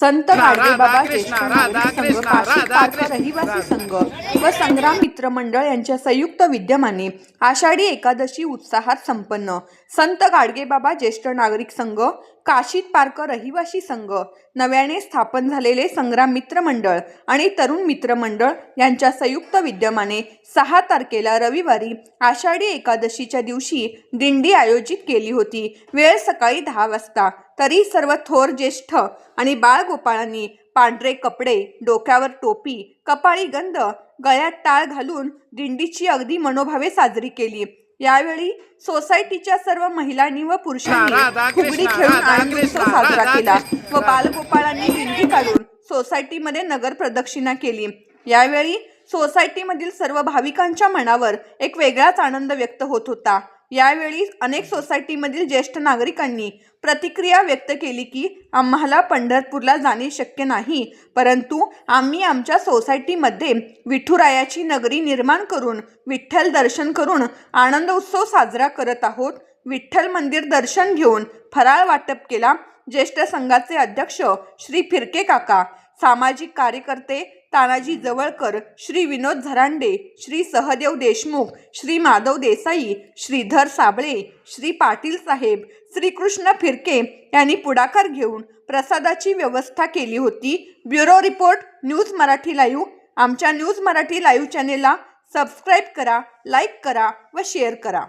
संत गाडगेबाबा ज्येष्ठ नागरिक संघ रहिवासी. संघ व संग्राम मित्र मंडळ यांच्या संयुक्त विद्यमाने आषाढी एकादशी उत्साहात संपन्न संत गाडगेबाबा ज्येष्ठ नागरिक संघ काशीत पार्क रहिवासी संघ नव्याने स्थापन झालेले संग्राम मित्र मंडळ आणि तरुण मित्र मंडळ यांच्या संयुक्त विद्यमाने सहा तारखेला रविवारी आषाढी एकादशीच्या दिवशी दिंडी आयोजित केली होती. वेळ सकाळी दहा वाजता. तरी सर्व थोर ज्येष्ठ आणि बाळगोपाळांनी पांढरे कपडे डोक्यावर टोपी कपाळी गंध गळ्यात टाळ घालून दिंडीची अगदी मनोभावे साजरी केली. यावेळी सोसायटीच्या सर्व महिलांनी व पुरुषांनी फुगडी खेळून आनंद साजरा केला व बालगोपाळांनी दिंडी काढून सोसायटीमध्ये नगर प्रदक्षिणा केली. यावेळी सोसायटीमधील सर्व भाविकांच्या मनावर एक वेगळाच आनंद व्यक्त होत होता. यावेळी अनेक सोसायटीमधील ज्येष्ठ नागरिकांनी प्रतिक्रिया व्यक्त केली की आम्हाला पंढरपूरला जाणे शक्य नाही परंतु आम्ही आमच्या सोसायटीमध्ये विठुरायाची नगरी निर्माण करून विठ्ठल दर्शन करून आनंद उत्सव साजरा करत आहोत. विठ्ठल मंदिर दर्शन घेऊन फराळ वाटप केला. ज्येष्ठ संघाचे अध्यक्ष श्री फिरके काका सामाजिक कार्यकर्ते तानाजी जवळकर श्री विनोद झरांडे श्री सहदेव देशमुख श्री माधव देसाई श्रीधर साबळे श्री पाटील साहेब श्रीकृष्ण फिरके यांनी पुढाकार घेऊन प्रसादाची व्यवस्था केली होती. Bureau report news Marathi live. आमच्या न्यूज मराठी लाईव्ह चॅनेलला सबस्क्राईब करा लाईक करा व शेअर करा.